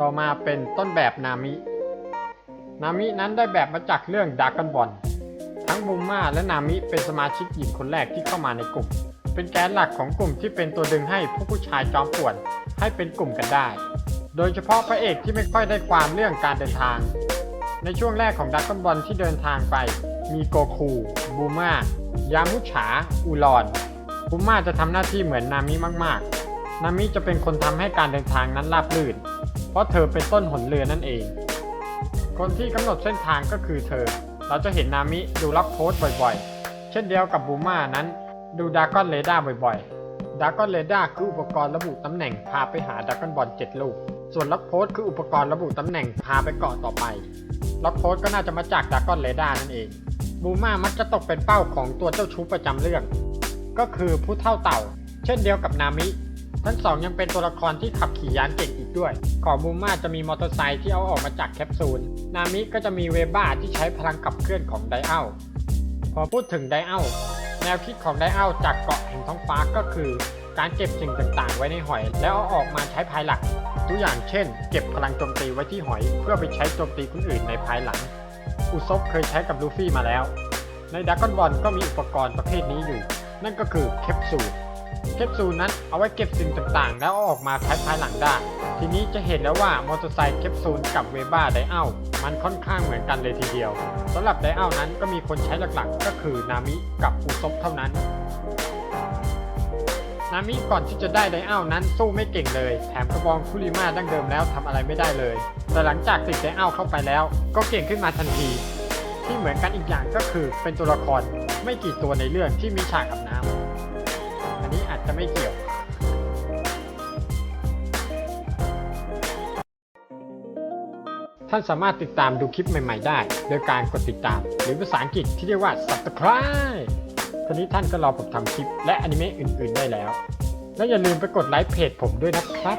ต่อมาเป็นต้นแบบนามิ นามินั้นได้แบบมาจากเรื่องดากอนบอลทั้งบูมมาและนามิเป็นสมาชิกหญิงคนแรกที่เข้ามาในกลุ่ม เป็นแกนหลักของกลุ่มที่เป็นตัวดึงให้ผู้ผู้ชายจอมป่วนให้เป็นกลุ่มกันได้ โดยเฉพาะพระเอกที่ไม่ค่อยได้ความเรื่องการเดินทาง ในช่วงแรกของดักกอนบอลที่เดินทางไป มีโกคู บูมายามุฉาอูรอน บูมาจะทำหน้าที่เหมือนนามิมาก ๆ นามิจะเป็นคนทำให้การเดินทางนั้นราบรื่น เพราะเธอเป็นต้นหนเรือนั่นเอง คนที่กำหนดเส้นทางก็คือเธอ เราจะเห็นนามิดูรับโค้ดบ่อยๆ เช่นเดียวกับบูมานั้น ดูดากอนเรดาร์บ่อยๆ ดากอนเรดาร์คืออุปกรณ์ระบุตำแหน่งพาไปหาดากอนบอล7ลูก ส่วนล็อกโค้ดคืออุปกรณ์ระบุตำแหน่งพาไปเกาะต่อไป ล็อกโค้ดก็น่าจะมาจากดากอนเรดาร์นั่นเอง บูมามักจะตกเป็นเป้าของตัวเจ้าชู้ประจำเรื่อง ก็คือผู้เท่าเต่า เช่นเดียวกับนามิ ทั้งสองยังเป็นตัวละครที่ขับขี่ยานเก่งอีกด้วย ของบูมาจะมีมอเตอร์ไซค์ที่เอาออกมาจากแคปซูล นามิก็จะมีเวบ้าที่ใช้พลังขับเคลื่อนของไดอัลพอพูดถึงไดอัลแนวคิดของไดอัลจากเกาะแห่งท้องฟ้าก็คือ การเก็บสิ่งต่างๆ ไว้ในหอย แล้วเอาออกมาใช้ภายหลัง ตัวอย่างเช่น เก็บพลังโจมตีไว้ที่หอย เพื่อไปใช้โจมตีคนอื่นในภายหลัง อุซบเคยใช้กับลูฟี่มาแล้ว ในดักกอนบอลก็มีอุปกรณ์ประเภทนี้อยู่ นั่นก็คือแคปซูล แคปซูลนั้นเอาไว้เก็บสิ่งต่างๆ แล้วเอาออกมาใช้ภายหลังได้ ทีนี้จะเห็นแล้วว่ามอเตอร์ไซค์แคปซูลกับเวบ้าไดเอัลมันค่อนข้างเหมือนกันเลยทีเดียวสำหรับไดเอัลนั้นก็มีคนใช้หลักๆ ก็คือนามิกับอุซบเท่านั้น นามิก่อนที่จะได้ไดเอัลนั้นสู้ไม่เก่งเลย แถมกระบองคุริมาดั้งเดิมแล้วทำอะไรไม่ได้เลย แต่หลังจากติดไดเอัลเข้าไปแล้ว ก็เก่งขึ้นมาทันที ที่เหมือนกันอีกอย่างก็คือเป็นตัวละครไม่กี่ตัวในเรื่องที่มีฉากอาบน้ำ ไม่เกี่ยวท่านสามารถติดตามดูคลิปใหม่ ๆ ได้ โดยการกดติดตาม หรือภาษาอังกฤษที่เรียกว่า subscribe ทีนี้ท่านก็รอผมทำคลิปและอนิเมะอื่น ๆ ได้แล้ว และอย่าลืมไปกดไลค์เพจผมด้วยนะครับ